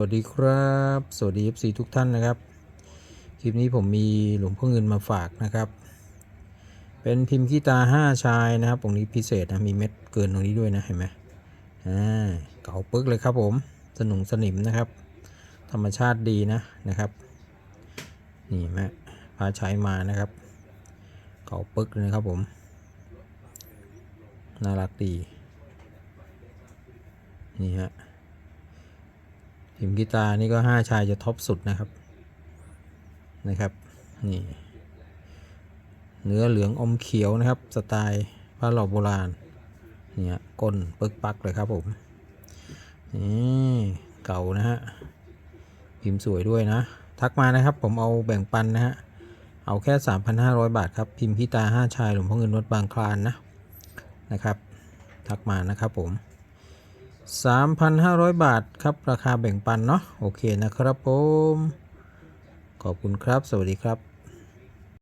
สวัสดีครับ สวัสดี FC ทุกท่านนะครับ คลิปนี้ผมมีหลวงพ่อเงินมาฝากนะครับ เป็นพิมพ์กีตา 5 ชายนะครับตรงนี้พิเศษนะ มีเม็ดเกินตรงนี้ด้วยนะ เห็นไหมอ่าเก่าปึ๊กเลยครับผม สนุงสนิมนะครับ ธรรมชาติดีนะนะครับ นี่แม่พาใช้มานะครับ เก่าปึ๊กเลยครับผม น่ารักดี นี่ฮะ พิมพ์กีตาร์นี่ก็ห้าชายจะท็อปสุดนะครับนะครับนี่เนื้อเหลืองอมเขียวนะครับสไตล์ผ้าเหล่าโบราณเนี่ยก้นปึกปักเลยครับผมนี่เก่านะฮะพิมพ์สวยด้วยนะ ทักมานะครับผมเอาแบ่งปันนะฮะเอาแค่ 3,500 บาทครับพิมพ์พิตาห้าชายหลวงพ่อเงินวัดบางคลานนะนะครับ ทักมานะครับผม 3,500 บาทครับ ราคาแบ่งปันเนาะโอเคนะครับผม ขอบคุณครับ สวัสดีครับ